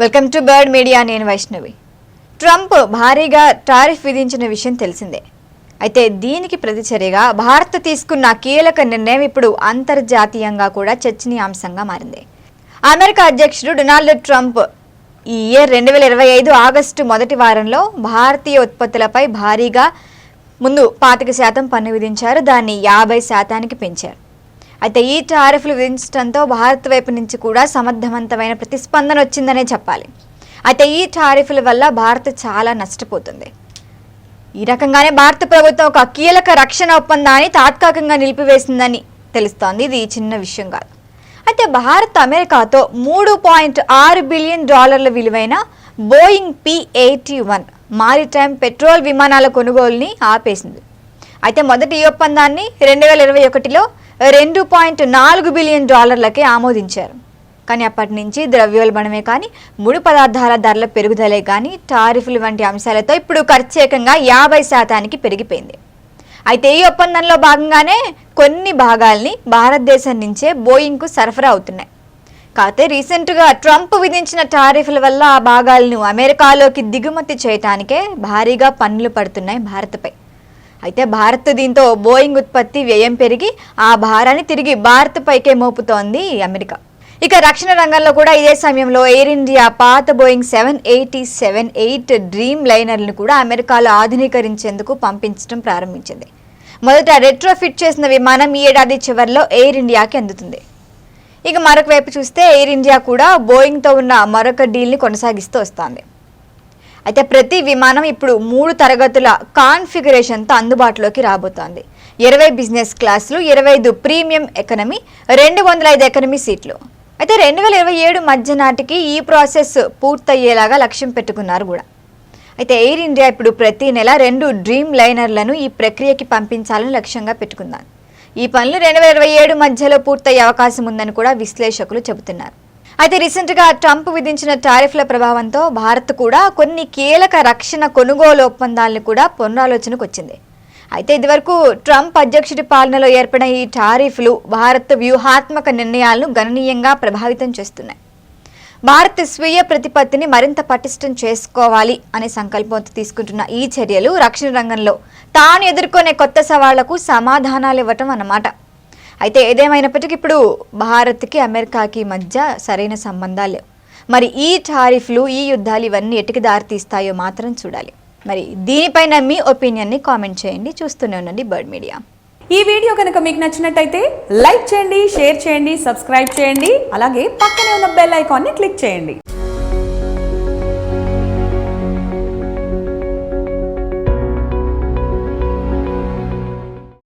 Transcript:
Welcome to bird media నేను Vaishnavi. Trump భారీగా tariff విధించిన విషయం తెలిసిందే. అయితే దీనికి ప్రతిచర్యగా భారత్ తీసుకున్న కీలక నిర్ణయం ఇప్పుడు అంతర్జాతీయంగా కూడా చర్చనీయాంశంగా మారింది. అమెరికా అధ్యక్షుడు డొనాల్డ్ ట్రంప్ ఈ ఇయర్ రెండు వేల ఇరవై ఐదు ఆగస్టు మొదటి వారంలో భారతీయ ఉత్పత్తులపై భారీగా ముందు పాతిక శాతం పన్ను విధించారు. దాన్ని యాభై శాతానికి పెంచారు. అయితే ఈ టారిఫ్లు విధించడంతో భారత్ వైపు నుంచి కూడా సమర్థవంతమైన ప్రతిస్పందన వచ్చిందనే చెప్పాలి. అయితే ఈ టారిఫ్ల వల్ల భారత్ చాలా నష్టపోతుంది. ఈ రకంగానే భారత ప్రభుత్వం ఒక కీలక రక్షణ ఒప్పందాన్ని తాత్కాలికంగా నిలిపివేసిందని తెలుస్తోంది. ఇది చిన్న విషయం కాదు. అయితే భారత్ అమెరికాతో మూడు పాయింట్ ఆరు బిలియన్ డాలర్ల విలువైన Boeing P eighty one maritime patrol విమానాల కొనుగోలుని ఆపేసింది. అయితే మొదటి ఈ ఒప్పందాన్ని రెండు వేల ఇరవై ఒకటిలో రెండు పాయింట్ నాలుగు బిలియన్ డాలర్లకే ఆమోదించారు. కానీ అప్పటి నుంచి ద్రవ్యోల్బణమే కానీ ముడి పదార్థాల ధరల పెరుగుదలే కానీ టారిఫ్లు వంటి అంశాలతో ఇప్పుడు ప్రత్యేకంగా యాభై శాతానికి పెరిగిపోయింది. అయితే ఈ ఒప్పందంలో భాగంగానే కొన్ని భాగాల్ని భారతదేశం నుంచే బోయింగ్కు సరఫరా అవుతున్నాయి. కాకపోతే రీసెంట్గా ట్రంప్ విధించిన టారిఫ్ల వల్ల ఆ భాగాలను అమెరికాలోకి దిగుమతి చేయటానికే భారీగా పన్నులు పడుతున్నాయి భారత్పై. అయితే భారత్ దీంతో బోయింగ్ ఉత్పత్తి వ్యయం పెరిగి ఆ భారాన్ని తిరిగి భారత్ పైకే మోపుతోంది అమెరికా. ఇక రక్షణ రంగంలో కూడా ఇదే సమయంలో ఎయిర్ ఇండియా పాత Boeing seven eighty seven eight dream లైనర్లను కూడా అమెరికాలో ఆధునీకరించేందుకు పంపించడం ప్రారంభించింది. మొదట రెట్రో ఫిట్ చేసిన విమానం ఈ ఏడాది చివరిలో ఎయిర్ ఇండియాకి అందుతుంది. ఇక మరొక వైపు చూస్తే ఎయిర్ ఇండియా కూడా బోయింగ్తో ఉన్న మరొక డీల్ని కొనసాగిస్తూ వస్తోంది. అయితే ప్రతి విమానం ఇప్పుడు మూడు తరగతుల కాన్ఫిగరేషన్తో అందుబాటులోకి రాబోతోంది. ఇరవై బిజినెస్ క్లాసులు ఇరవై ఐదు ప్రీమియం ఎకనమీ రెండు వందల ఐదు ఎకనమీ సీట్లు. అయితే రెండు వేల ఇరవై ఏడు మధ్య నాటికి ఈ ప్రాసెస్ పూర్తయ్యేలాగా లక్ష్యం పెట్టుకున్నారు కూడా. అయితే ఎయిర్ ఇండియా ఇప్పుడు ప్రతి నెల రెండు డ్రీమ్ లైనర్లను ఈ ప్రక్రియకి పంపించాలని లక్ష్యంగా పెట్టుకుందాం. ఈ పనులు రెండు వేల ఇరవై ఏడు మధ్యలో పూర్తయ్యే అవకాశం ఉందని కూడా విశ్లేషకులు చెబుతున్నారు. అయితే రీసెంట్గా ట్రంప్ విధించిన టారిఫ్ల ప్రభావంతో భారత్ కూడా కొన్ని కీలక రక్షణ కొనుగోలు ఒప్పందాలను కూడా పునరాలోచనకు వచ్చింది అయితే ఇదివరకు ట్రంప్ అధ్యక్షుడి పాలనలో ఏర్పడిన ఈ టారిఫ్లు భారత్ వ్యూహాత్మక నిర్ణయాలను గణనీయంగా ప్రభావితం చేస్తున్నాయి. భారత్ స్వీయ ప్రతిపత్తిని మరింత పటిష్టం చేసుకోవాలి అనే సంకల్పంతో తీసుకుంటున్న ఈ చర్యలు రక్షణ రంగంలో తాను ఎదుర్కొనే కొత్త సవాళ్ళకు సమాధానాలు ఇవ్వటం అన్నమాట. అయితే ఏదేమైనప్పటికీ ఇప్పుడు భారత్కి అమెరికాకి మధ్య సరైన సంబంధాలు మరి ఈ టారిఫ్లు ఈ యుద్ధాలు ఇవన్నీ ఎటుకి దారితీస్తాయో మాత్రం చూడాలి. మరి దీనిపైన మీ ఒపీనియన్ని కామెంట్ చేయండి. చూస్తూనే ఉండండి బర్డ్ మీడియా. ఈ వీడియో కనుక మీకు నచ్చినట్టయితే లైక్ చేయండి షేర్ చేయండి సబ్స్క్రైబ్ చేయండి. అలాగే పక్కనే ఉన్న బెల్ ఐకాన్ని క్లిక్ చేయండి.